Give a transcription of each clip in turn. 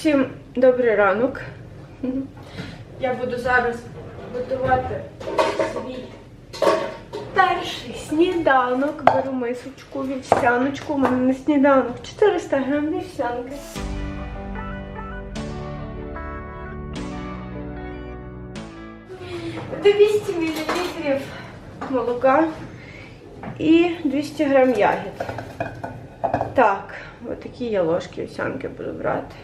Всім добрий ранок. Я буду зараз готувати свій перший сніданок. Беру мисочку, вівсяночку. У мене на сніданок 400 грам вівсянки. Двісті мл молока і 200 грам ягід. Так, отакі я ложки овсянки буду брати.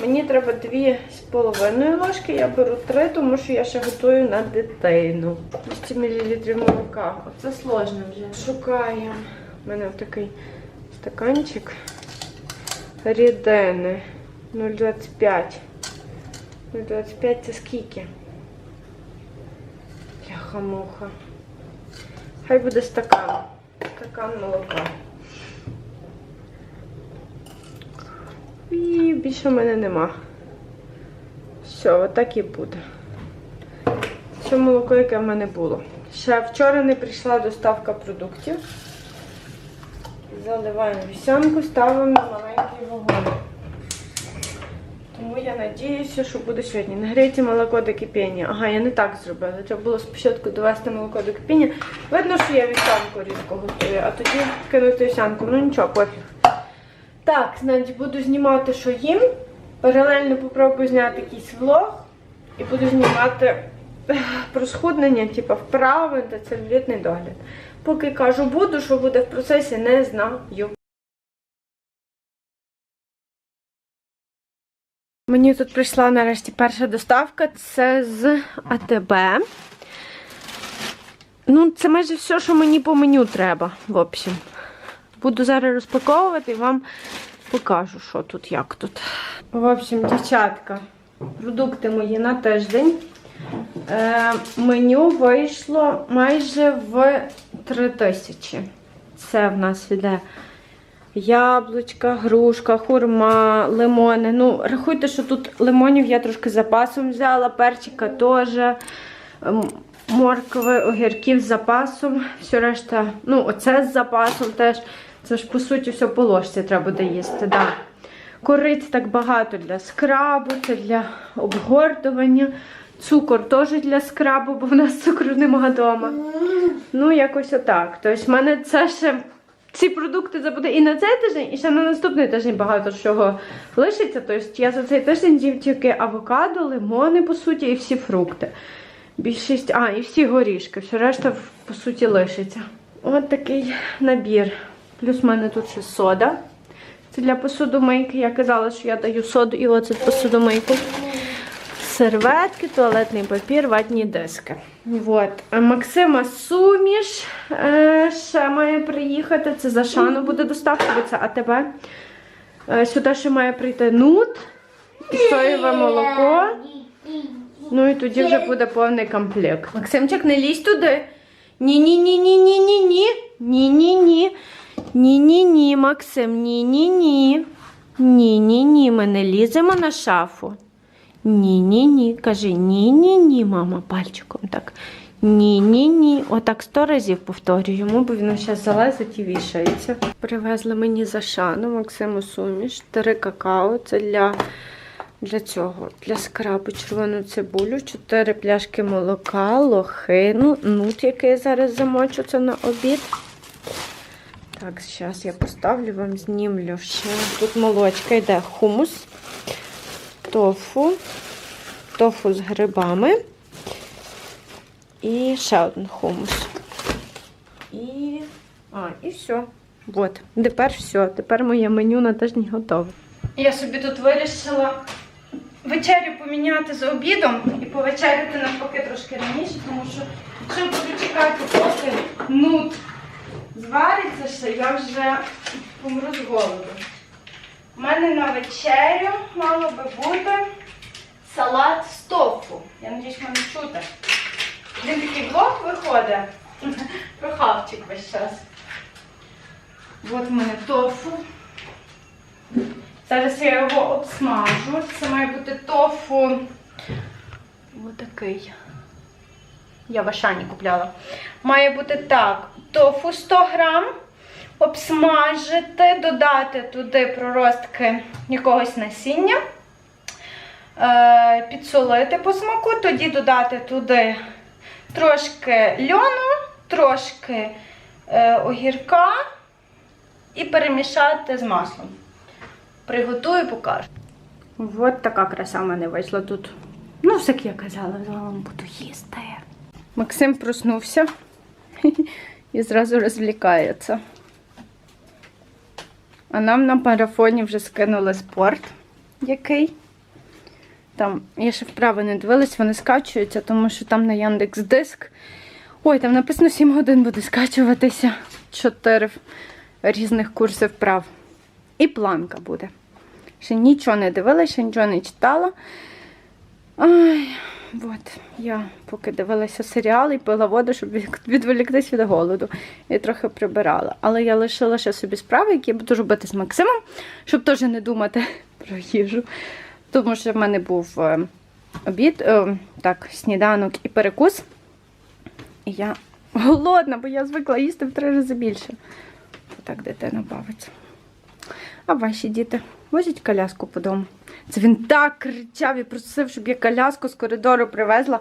Мені треба дві з половиною ложки, я беру три, тому що я ще готую на дитину. 200 мл молока. Оце сложно вже. Шукаємо. У мене такий стаканчик рідини 0,25. 0,25 це скільки? Бляха-муха. Хай буде стакан. Стакан молока. І більше в мене нема. Все, отак і буде. Це молоко, яке в мене було. Ще вчора не прийшла доставка продуктів. Заливаємо вівсянку, ставимо на маленький вогонь. Тому я надіюся, що буде сьогодні. Нагрійте молоко до кипіння. Ага, я не так зробила. Треба було спочатку довести молоко до кипіння. Видно, що я вівсянку рідко готую, а тоді кинути вівсянку. Ну нічого, пофіг. Так, значить, буду знімати, що їм. Паралельно попробую зняти якийсь влог. І буду знімати ех, про схуднення, типу вправи та целюлітний догляд. Поки кажу буду, що буде в процесі, не знаю. Мені тут прийшла нарешті перша доставка. Це з АТБ. Ну, це майже все, що мені по меню треба, в общем. Буду зараз розпаковувати і вам покажу, що тут, як тут. В общем, дівчатка, продукти мої на тиждень. Е, меню вийшло майже в 3 тисячі. Це в нас іде яблучка, грушка, хурма, лимони. Ну, рахуйте, що тут лимонів я трошки запасом взяла, перчика теж. Моркви, огірків з запасом, все решта, ну, оце з запасом теж. Це ж, по суті, все по ложці треба буде їсти. Да. Кориць так багато для скрабу, це для обгортування. Цукор теж для скрабу, бо в нас цукру немає вдома. Ну, якось отак. Тобто, в мене це ще. Ці продукти це і на цей тиждень, і ще на наступний тиждень багато чого лишиться. Тобто я за цей тиждень з'їв тільки авокадо, лимони, по суті, і всі фрукти. Більшість, а, і всі горішки, все решта, по суті, лишиться. От такий набір. Плюс в мене тут ще сода. Це для посудомийки. Я казала, що я даю соду і оцет посудомийку. Серветки, туалетний папір, ватні диски. Вот. Максима суміш е, ще має приїхати. Це за шану буде доставка, бо це АТБ. Е, сюди ще має прийти нут соєве молоко. Ну і тоді вже буде повний комплект. Максимчик, не лізь туди. Ні-ні-ні-ні-ні-ні-ні. Ні-ні-ні. Ні-ні-ні, Максим, ні-ні-ні. Ні-ні-ні, ми не ліземо на шафу. Ні-ні-ні. Кажи ні-ні-ні, мама, пальчиком так. Ні-ні-ні. Отак сто разів повторюю йому, бо він зараз залазить і вішається. Привезли мені за шану Максиму суміш. Три какао. Це для, для цього, для скрабу червону цибулю, чотири пляшки молока, лохину, нут, який я зараз замочу це на обід. Так, зараз я поставлю вам, знімлю ще. Тут молочка йде хумус, тофу, тофу з грибами і ще один хумус. І. А, і все. От, тепер все. Тепер моє меню на тиждень готове. Я собі тут вирішила вечерю поміняти за обідом і повечеряти навпаки трошки раніше, тому що що буду чекати, поки нут звариться ще, я вже помру з голоду. У мене на вечерю мало би бути салат з тофу. Я надіюсь, мене чути. Один такий блок виходить. Про хавчик весь час. От в мене тофу. Зараз я його обсмажу. Це має бути тофу. Отакий. Я в Ашані купляла. Має бути так: тофу 100 грам, обсмажити, додати туди проростки якогось насіння. е, підсолити по смаку, тоді додати туди трошки льону, трошки е, огірка і перемішати з маслом. Приготую, покажу. От така краса в мене вийшла тут. Ну, все як я казала, вам буду їсти. Максим проснувся і зразу розвлікається. А нам на марафоні вже скинули спорт який. Там, я ще вправи не дивилась, вони скачуються, тому що там на Яндекс Диск. Ой, там написано 7 годин буде скачуватися. 4 різних курси вправ. І планка буде. Ще нічого не дивилася, нічого не читала. Ай, от, я поки дивилася серіал і пила воду, щоб від- відволіктись від голоду. І трохи прибирала. Але я лишила ще собі справи, які я буду робити з Максимом, щоб теж не думати про їжу. Тому що в мене був е, обід, е, так, сніданок і перекус. І я голодна, бо я звикла їсти в три рази більше. Отак дитина бавиться. А ваші діти возять коляску по дому. Це він так кричав і просив, щоб я коляску з коридору привезла,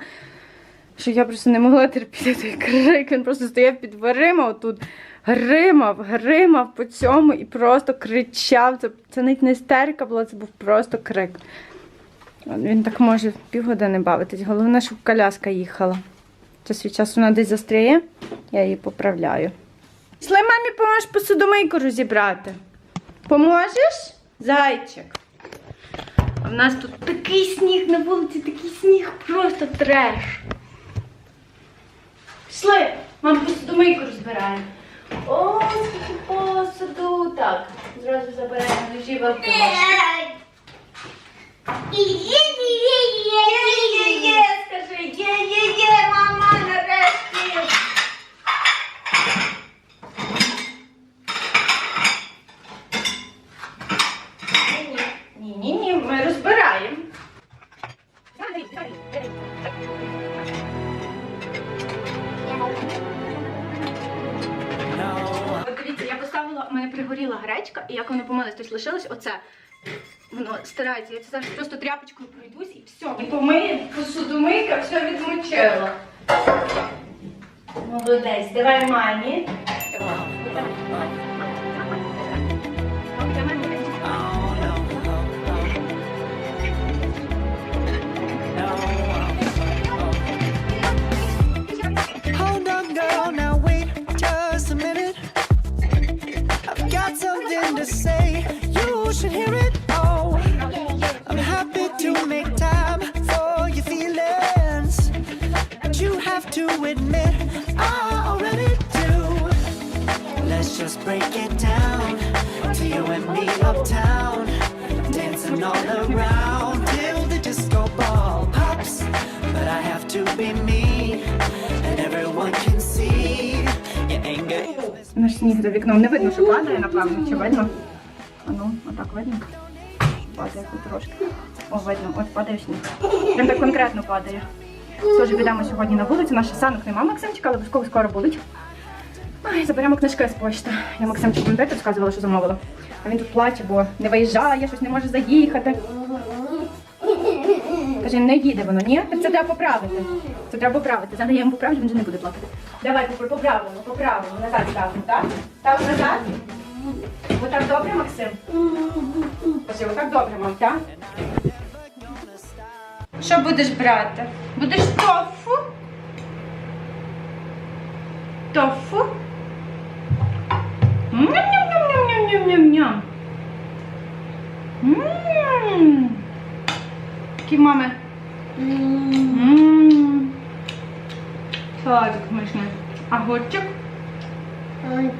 що я просто не могла терпіти той крик. Він просто стояв під дверима, отут гримав, гримав по цьому і просто кричав. Це, це навіть не істерика була, це був просто крик. Він так може півгодини бавитись. Головне, щоб коляска їхала. Час від часу вона десь застряє, я її поправляю. Пішли мамі поможеш посудомийку розібрати. Поможеш? Зайчик. А в нас тут такий сніг на вулиці, такий сніг, просто треш. Пішли, мам посудомийку розбираємо. О, скільки посуду. Так, зразу забираємо ножі великі. Є-є-є, скажи, є-є-є, мама, нарешті. Поставила, у мене пригоріла гречка, і як воно помилось, тобто лишилось оце. Воно старається, я це зараз просто тряпочкою пройдусь і все. І помиє посудомийка, все відмочила. Молодець, давай мамі. Hold on, girl, now something to say, you should hear it. Oh, I'm happy to make time for your feelings. But you have to admit, I already do. Let's just break it down to you and me uptown. Dancing all around till the disco ball pops. But I have to be me, and everyone Наш сніг за вікном не видно, що падає, напевно, чи видно? А ну, отак видно. Падає трошки. О, видно, от падає сніг. Прям так конкретно падає. Тож підемо сьогодні на вулицю. Наш санок нема Максимчика, але обов'язково скоро будуть. Ай, заберемо книжки з почти. Я Максимчику пам'ятаєте, розказувала, що замовила. А він тут плаче, бо не виїжджає, щось не може заїхати. Каже, не їде воно, ні? Це треба поправити. Це треба поправити. Зараз я йому поправлю, він вже не буде плакати. Давай попро- поправимо, поправимо. Назад ставимо, так? Ставимо назад. Отак добре, Максим? Скажи, отак добре, мам, так? Що будеш брати? Будеш тофу? Тофу? Ням-ням-ням-ням-ням-ням-ням. Ммм. Які мами? Ммм. Салатик смачний. А горчик? Ой.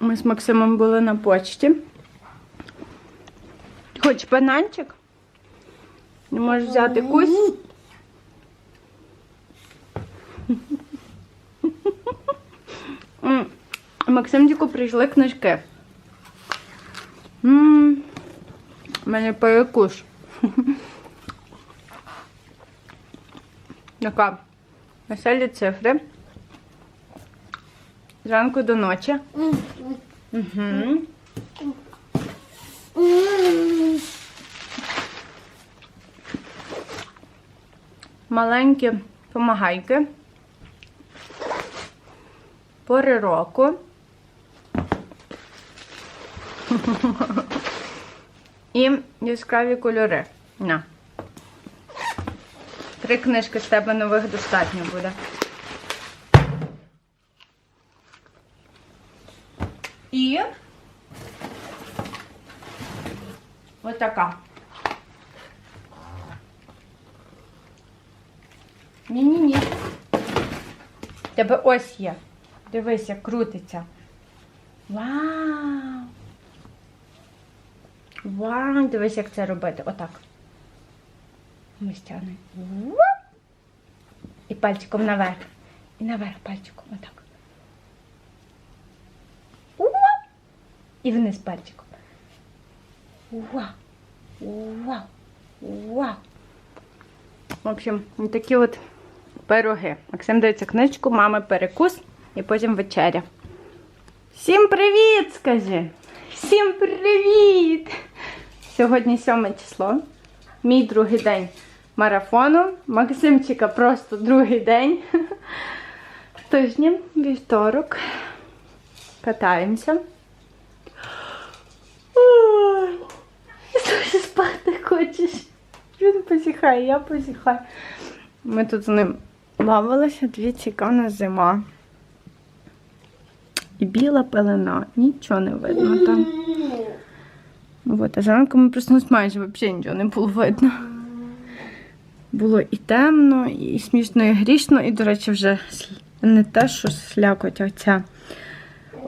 Ми з Максимом були на почті. Хоч бананчик? Не можеш взяти кусь? Максим Діку прийшли книжки. У мене перекуш. Така. Веселі цифри. Зранку до ночі. Угу. Маленькі помагайки. Пори року. І яскраві кольори. На. Три книжки з тебе нових достатньо буде. І ось така. Ні-ні-ні. Тебе ось є. Дивись, як крутиться. Вау! Вау! Дивись, як це робити. Отак. Ми стягнемо. І пальчиком наверх. І наверх пальчиком. Отак. І вниз пальчиком. Вау! Вау! Вау! В общем, такі от пироги. Максим дається книжку, мами перекус і потім вечеря. Всім привіт, скажи! Всім привіт! Сьогодні 7 число. Мій другий день марафону. Максимчика просто другий день. Тижні, вівторок. Катаємося. Ой, ти спати хочеш. Він посіхає, я посіхаю. Ми тут з ним бавилися, яка нас зима. І біла пелена, нічого не видно там. От, а зранку ми проснулись майже взагалі нічого не було видно. Було і темно, і смішно, і грішно, і, до речі, вже не те, що слякоть, а ця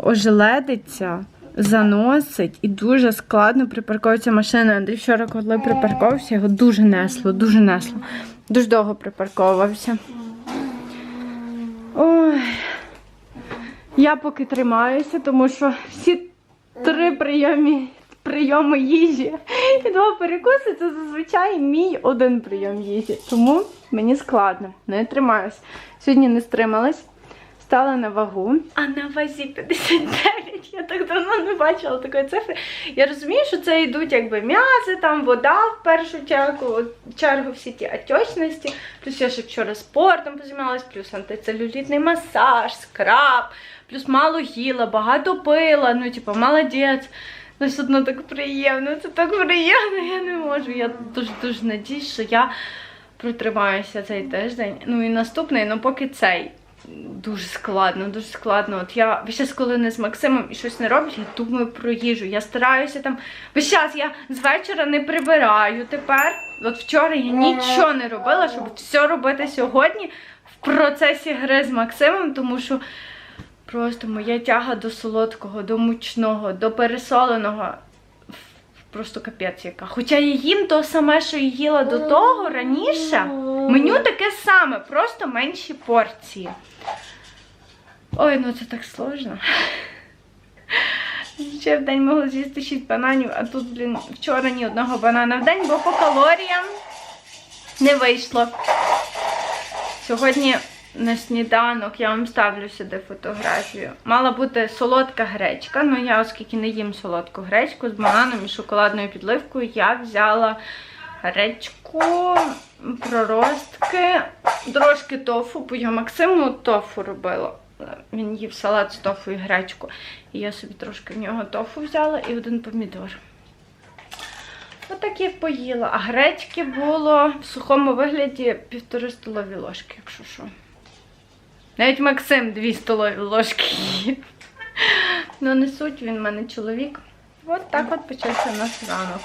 ожеледиться, заносить і дуже складно припарковується машина. Андрій вчора, коли припарковувався, його дуже несло, дуже несло. Дуже довго припарковувався. Ой. Я поки тримаюся, тому що всі три прийомі, прийоми їжі і два перекуси це зазвичай мій один прийом їжі. Тому мені складно, не тримаюся. Сьогодні не стрималась, стала на вагу. А на вазі 59. Я так давно не бачила такої цифри. Я розумію, що це йдуть якби м'язи, там вода в першу чергу, чергу всі ті отечності. Плюс я ще вчора спортом позаймалась, плюс антицелюлітний масаж, скраб, плюс мало їла, багато пила. Ну, типу, молодець. Ну, все одно так приємно, це так приємно, я не можу. Я дуже дуже надіюсь, що я протримаюся цей тиждень. Ну і наступний, ну поки цей. Дуже складно, дуже складно. От я весь час, коли не з Максимом і щось не роблю, я думаю про їжу. Я стараюся там. Весь час я з вечора не прибираю тепер. От вчора я нічого не робила, щоб все робити сьогодні в процесі гри з Максимом, тому що просто моя тяга до солодкого, до мучного, до пересоленого. Просто капець яка. Хоча я їм то саме, що і їла до того раніше. Меню таке саме, просто менші порції. Ой, ну це так сложно. Ще в день могла з'їсти 6 бананів, а тут, блін, вчора ні одного банана в день, бо по калоріям не вийшло. Сьогодні на сніданок я вам ставлю сюди фотографію. Мала бути солодка гречка, ну я, оскільки не їм солодку гречку з бананом і шоколадною підливкою, я взяла гречку, проростки, трошки тофу, бо я Максиму тофу робила. Він їв салат з тофу і гречку. І я собі трошки в нього тофу взяла і один помідор. Отак я поїла. А гречки було в сухому вигляді півтори столові ложки, якщо що. Навіть Максим дві столові ложки їв. Ну, не суть, він в мене чоловік. От так от почався наш ранок.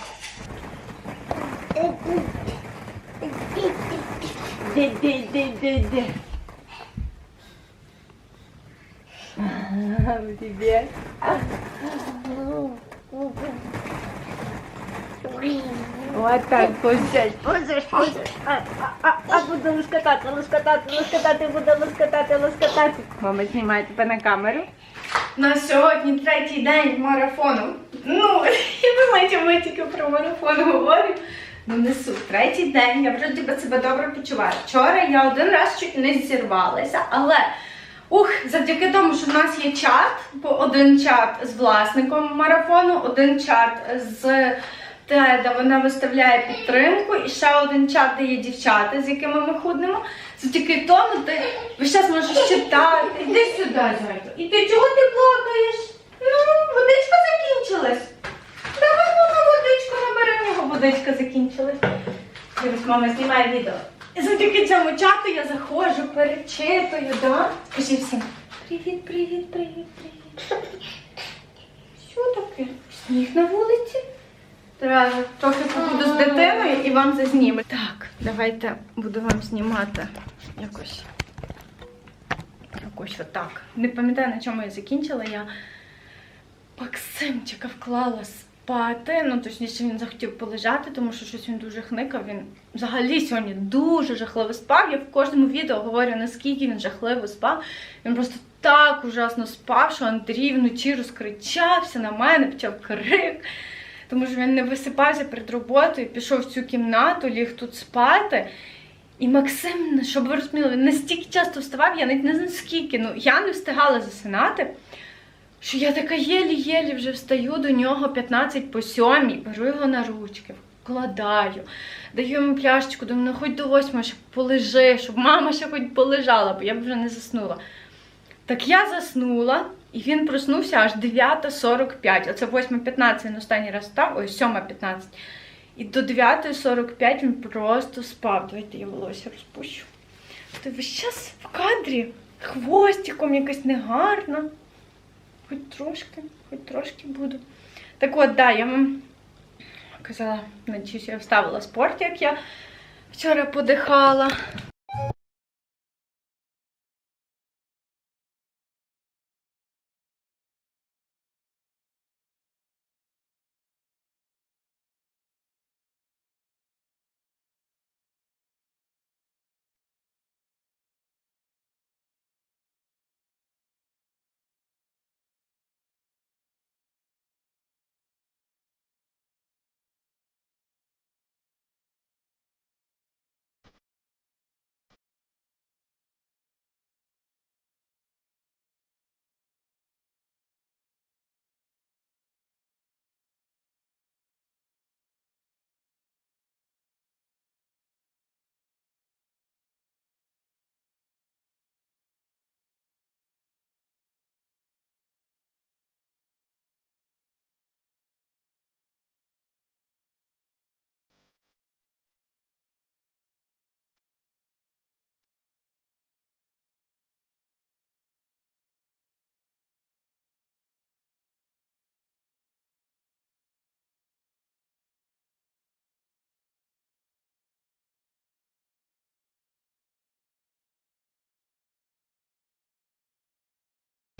Де, де, де, де, де. Привіт. Вот так, позжать, позжать, позжать. А, а, а, а буду лоскотати, лоскотати, лоскотати, буду лоскотати, лоскотати. Мама знімає тебе на камеру. У нас сьогодні третій день марафону. Ну, я ви знаєте, ми тільки про марафон говорю. Ну, несу третій день, я вроді би себе добре почуваю. Вчора я один раз чуть не зірвалася, але ух, завдяки тому, що в нас є чат, по один чат з власником марафону, один чат з те, де вона виставляє підтримку, і ще один чат, де є дівчата, з якими ми худнемо. Завдяки тому ти весь час можеш читати. Іди сюди, зайка. І ти чого ти плакаєш? Ну, водичка закінчилась. Давай, мама, водичку наберемо, його водичка закінчилась. Дивись, мама знімає відео. І завдяки цьому чату я заходжу, перечитую, да? Скажи всім. Привіт, привіт, привіт, привіт. Що таке? Сніг на вулиці? Треба трохи побуду з дитиною і вам зазніме. Так, давайте буду вам знімати якось. Якось отак. Не пам'ятаю, на чому я закінчила. Я Максимчика вклала спати. Ну, точніше, він захотів полежати, тому що щось він дуже хникав. Він взагалі сьогодні дуже жахливо спав. Я в кожному відео говорю, наскільки він жахливо спав. Він просто так ужасно спав, що Андрій вночі розкричався на мене, почав крик. Тому що він не висипався перед роботою, пішов в цю кімнату, ліг тут спати. І Максим, щоб ви розуміли, він настільки часто вставав, я навіть не знаю скільки. Ну, я не встигала засинати, що я така єлі-єлі вже встаю до нього 15 по 7, беру його на ручки, вкладаю, даю йому пляшечку, думаю, ну хоч до 8, щоб полежи, щоб мама ще хоч полежала, бо я б вже не заснула. Так я заснула, і він проснувся аж 9.45. Оце 8.15 він останній раз став, ой, 7.15. І до 9.45 він просто спав. Давайте я волосся розпущу. Ти весь час в кадрі хвостиком якась негарна. Хоч трошки, хоч трошки буду. Так от, да, я вам казала, надіюсь, я вставила спорт, як я вчора подихала.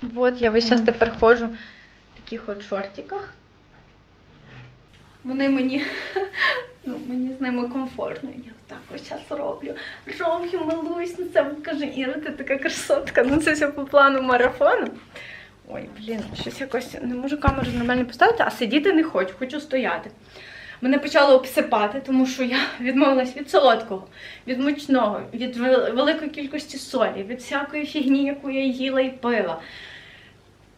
Вот, я весь час тепер ходжу в таких от шортиках. Вони мені, ну, мені з ними комфортно. Я так ось зараз роблю. Роблю, милуюсь на це. Каже, Іра, ти така красотка. Ну це все по плану марафону. Ой, блін, щось якось не можу камеру нормально поставити, а сидіти не хочу, хочу стояти. Мене почало обсипати, тому що я відмовилась від солодкого, від мучного, від великої кількості солі, від всякої фігні, яку я їла і пила.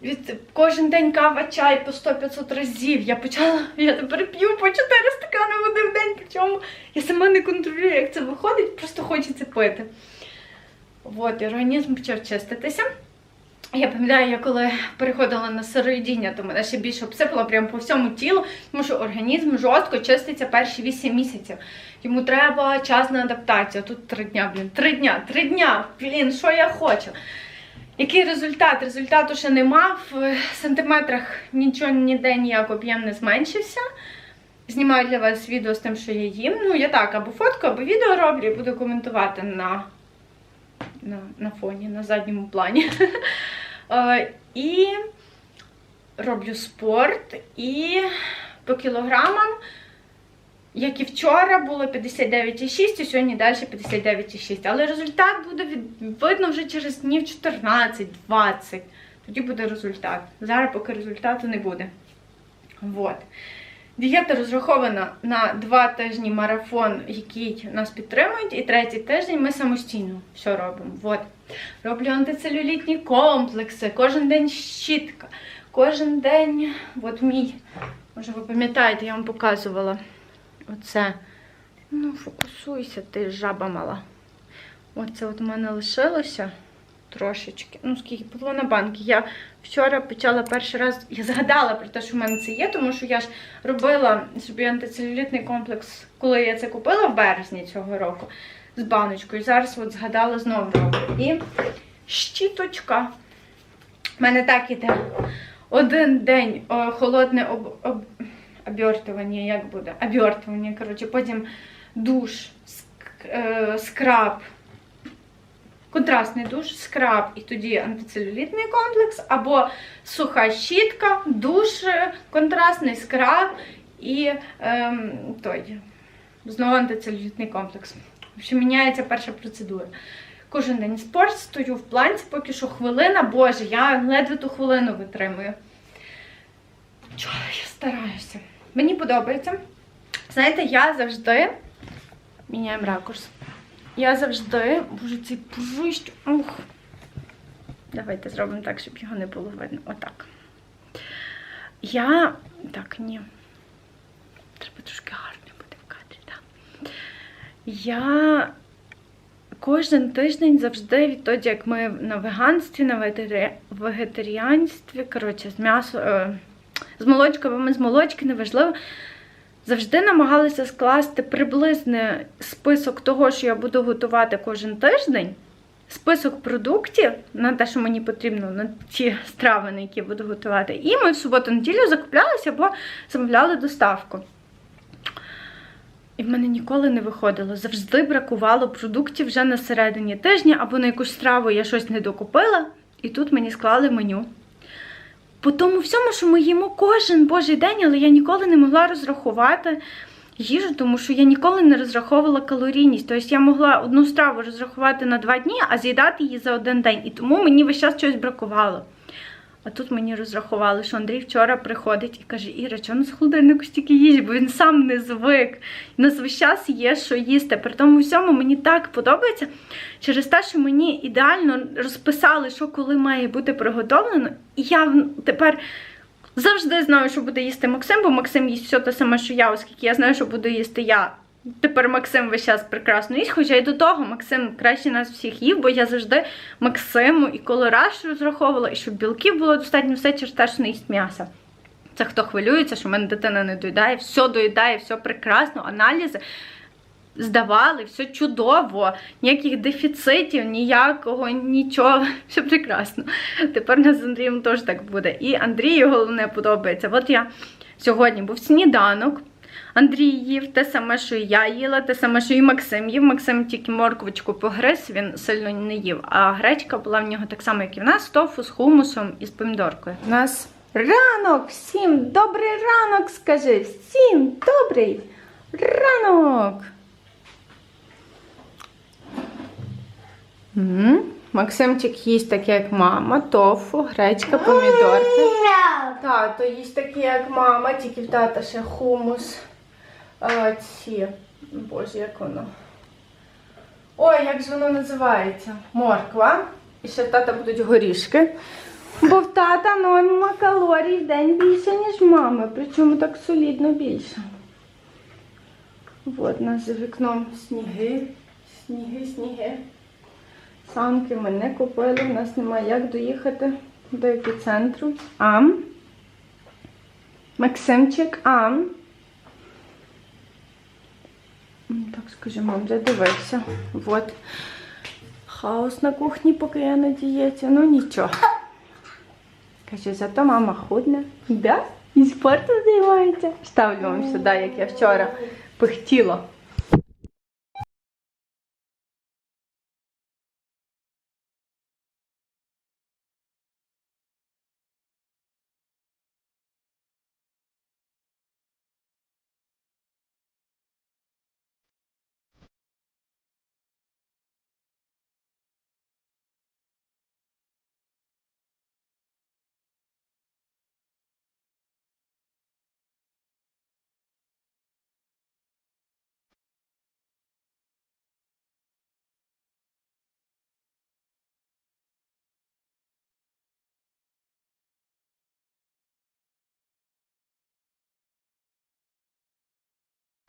Від кожен день кава, чай по 100-500 разів. Я почала, я тепер п'ю по 4 стакани води в день, причому я сама не контролюю, як це виходить, просто хочеться пити. От, і організм почав чиститися. Я пам'ятаю, я коли переходила на сироїдіння, то мене ще більше обсипало прямо по всьому тілу, тому що організм жорстко чиститься перші 8 місяців. Йому треба час на адаптацію. Тут три дня, блін, три дня, три дня, блін, що я хочу. Який результат? Результату ще нема. В сантиметрах нічого ніде ніяк об'єм не зменшився. Знімаю для вас відео з тим, що я їм. Ну, я так, або фотку, або відео роблю і буду коментувати на, на, на фоні, на задньому плані. Е, І роблю спорт і по кілограмам, як і вчора, було 59,6, і сьогодні далі 59,6. Але результат буде видно вже через днів 14-20. Тоді буде результат. Зараз поки результату не буде. Вот. Дієта розрахована на два тижні марафон, який нас підтримують, і третій тиждень ми самостійно все робимо. Вот. Роблю антицелюлітні комплекси, кожен день щітка, кожен день, от мій, може ви пам'ятаєте, я вам показувала оце. Ну, фокусуйся, ти жаба мала. Оце от у мене лишилося трошечки. Ну, скільки половина банки. Я вчора почала перший раз, я згадала про те, що в мене це є, тому що я ж робила собі антицелюлітний комплекс, коли я це купила в березні цього року з баночкою. Зараз от згадала знову роблю. І щіточка. У мене так іде. Один день холодне об, об, обертування, як буде? Обертування, коротше, потім душ, е, скраб, контрастний душ, скраб і тоді антицелюлітний комплекс, або суха щітка, душ, е, контрастний скраб і ем, той, знову антицелюлітний комплекс. В міняється перша процедура. Кожен день спорт, стою в планці, поки що хвилина, боже, я ледве ту хвилину витримую. Чого я стараюся? Мені подобається. Знаєте, я завжди. Міняємо ракурс. Я завжди. Боже, цей пужищ. Ух. Давайте зробимо так, щоб його не було видно. Отак. Я. Так, ні. Треба трошки гарно бути в кадрі, так. Я кожен тиждень завжди відтоді, як ми на веганстві, на вегетарі- вегетаріанстві, коротше, з м'ясо, е, з молочка, або ми з молочки, неважливо. Завжди намагалися скласти приблизний список того, що я буду готувати кожен тиждень, список продуктів на те, що мені потрібно, на ті страви, на які я буду готувати. І ми в суботу-неділю закуплялися або замовляли доставку. І в мене ніколи не виходило. Завжди бракувало продуктів вже на середині тижня, або на якусь страву я щось не докупила, і тут мені склали меню. По тому всьому, що ми їмо кожен божий день, але я ніколи не могла розрахувати їжу, тому що я ніколи не розраховувала калорійність. Тобто я могла одну страву розрахувати на два дні, а з'їдати її за один день. І тому мені весь час щось бракувало. А тут мені розрахували, що Андрій вчора приходить і каже: Іра, чого нас холодильнику стільки їжі, бо він сам не звик. У нас весь час є що їсти. При тому всьому мені так подобається через те, що мені ідеально розписали, що коли має бути приготовлено. І я тепер завжди знаю, що буде їсти Максим, бо Максим їсть все те саме, що я, оскільки я знаю, що буду їсти я. Тепер Максим весь час прекрасно їсть, хоча й до того Максим краще нас всіх їв, бо я завжди Максиму і колораж розраховувала, і щоб білків було достатньо все через те, що не їсть м'яса. Це хто хвилюється, що в мене дитина не доїдає, все доїдає, все прекрасно, аналізи здавали, все чудово, ніяких дефіцитів, ніякого, нічого, все прекрасно. Тепер нас з Андрієм теж так буде. І Андрію головне подобається. От я сьогодні був сніданок. Андрій їв те саме, що і я їла, те саме, що і Максим їв. Максим тільки морквочку погриз, він сильно не їв. А гречка була в нього так само, як і в нас, тофу з хумусом і з помідоркою. У нас ранок! Всім добрий ранок, скажи! Всім добрий ранок! М, Максимчик їсть таке, як мама, тофу, гречка, помідорки. Тато їсть таке, як мама, тільки в тата ще хумус. Ці. Боже, як воно. Ой, як же воно називається? Морква. І ще в тата будуть горішки. Бо в тата норма калорій в день більше, ніж мами. Причому так солідно більше. От нас за вікном сніги. Сніги, сніги. Санки ми не купили, в нас немає як доїхати до епіцентру. Ам. Максимчик, ам. Так, скажімо, вже дивився. От. Хаос на кухні, поки я на дієті. Ну нічого. Каже, зато мама худна. Да? І спортом займається. Ставлю вам сюди, як я вчора пихтіла.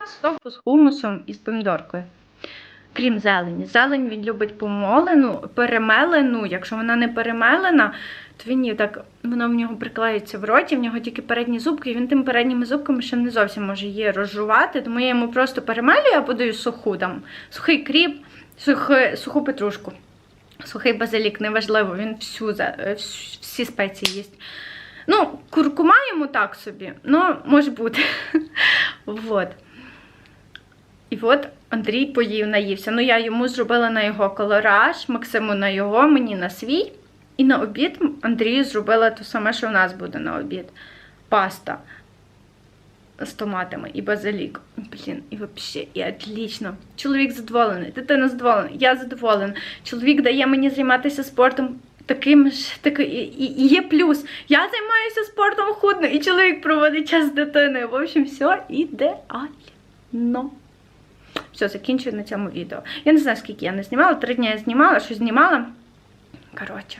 Стовпу з хумусом і з помідоркою. Крім зелені. Зелень він любить помолену, перемелену. Якщо вона не перемелена, то він так, воно в нього приклеїться в роті, в нього тільки передні зубки, і він тим передніми зубками ще не зовсім може її розжувати. Тому я йому просто перемелюю, а подаю суху там, сухий кріп, сухи, суху петрушку. Сухий базилік, неважливо, він всю, е, вс- всі спеції їсть. Ну, куркума йому так собі, ну, може бути. вот. І от Андрій поїв, наївся. Ну, я йому зробила на його колораж, Максиму на його, мені на свій. І на обід Андрію зробила те саме, що в нас буде на обід. Паста з томатами і базилік. Блін, і взагалі, і отлично. Чоловік задоволений, дитина задоволена, я задоволена. Чоловік дає мені займатися спортом. Таким ж такий і, і є плюс. Я займаюся спортом худно, і чоловік проводить час з дитиною. В общем, все ідеально. Все, закінчую на цьому відео. Я не знаю, скільки я не знімала. Три дні я знімала, що знімала. Коротше.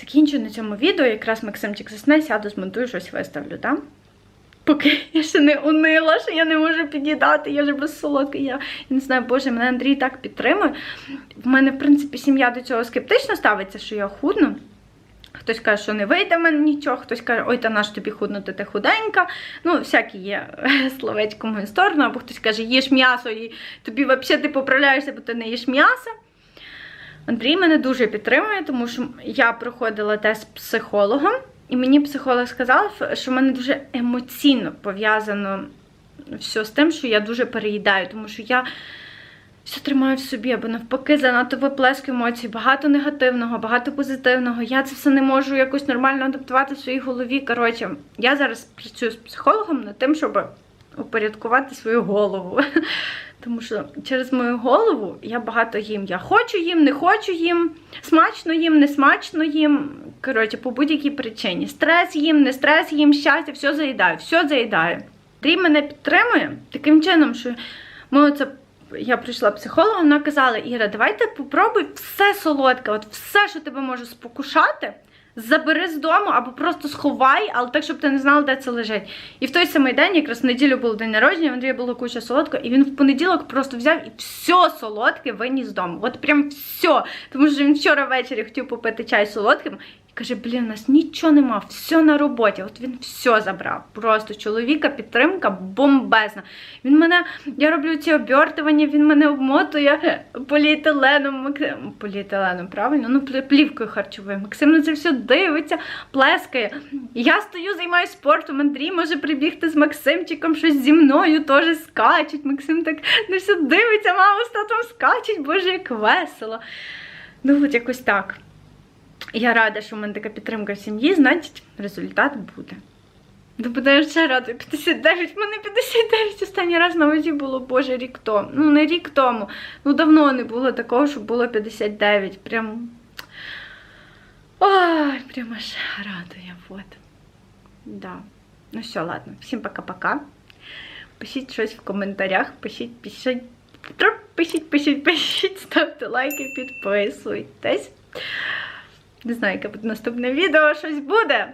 Закінчую на цьому відео. Якраз Максимчик засне, сяду, змонтую, щось виставлю, так? Поки я ще не унила, що я не можу під'їдати, я ж без солодкий. Я, я не знаю, боже, мене Андрій так підтримує. В мене, в принципі, сім'я до цього скептично ставиться, що я худну. Хтось каже, що не вийде мене нічого, хтось каже, ой, та наш тобі худнути, ти худенька. Ну, всякі є словечко в мою сторону, або хтось каже, їж м'ясо, і тобі взагалі ти поправляєшся, бо ти не їш м'ясо. Андрій мене дуже підтримує, тому що я проходила тест з психологом, і мені психолог сказав, що в мене дуже емоційно пов'язано все з тим, що я дуже переїдаю, тому що я все тримаю в собі, або навпаки, занадто виплескую емоцій, багато негативного, багато позитивного. Я це все не можу якось нормально адаптувати в своїй голові. Коротше, я зараз працюю з психологом над тим, щоб упорядкувати свою голову. Тому що через мою голову я багато їм. Я хочу їм, не хочу їм, смачно їм, не смачно їм. Коротше, по будь-якій причині. Стрес їм, не стрес їм, щастя, все заїдаю, все заїдаю. Андрій мене підтримує таким чином, що ми оце. Я прийшла психолога, вона казала, Іра, давайте попробуй все солодке, от все, що тебе може спокушати, забери з дому або просто сховай, але так, щоб ти не знала, де це лежить. І в той самий день, якраз в неділю був день народження, в Андрія було куча солодкого, і він в понеділок просто взяв і все солодке виніс з дому. От прям все. Тому що він вчора ввечері хотів попити чай солодким. Каже, блін, у нас нічого нема, все на роботі. От він все забрав. Просто чоловіка підтримка бомбезна. Він мене, я роблю ці обертування, він мене обмотує поліетиленом, Мак- поліетиленом, правильно? Ну, плівкою харчовою. Максим на це все дивиться, плескає. Я стою, займаюся спортом. Андрій може прибігти з Максимчиком, щось зі мною теж скачуть. Максим так ну все дивиться, мама з татом скачуть, боже, як весело. Ну, от якось так. Я рада, що в мене така підтримка в сім'ї, значить, результат буде. Ну, буде ще радий. 59, в мене 59 останній раз на вазі було, боже, рік тому. Ну, не рік тому. Ну, давно не було такого, щоб було 59. Прям. Ой, прям аж радує. Вот. Да. Ну все, ладно. Всім пока-пока. Пишіть щось в коментарях, пишіть, пишіть, пишіть, пишіть, пишіть, ставте лайки, підписуйтесь. Не знаю, яке буде наступне відео, щось буде.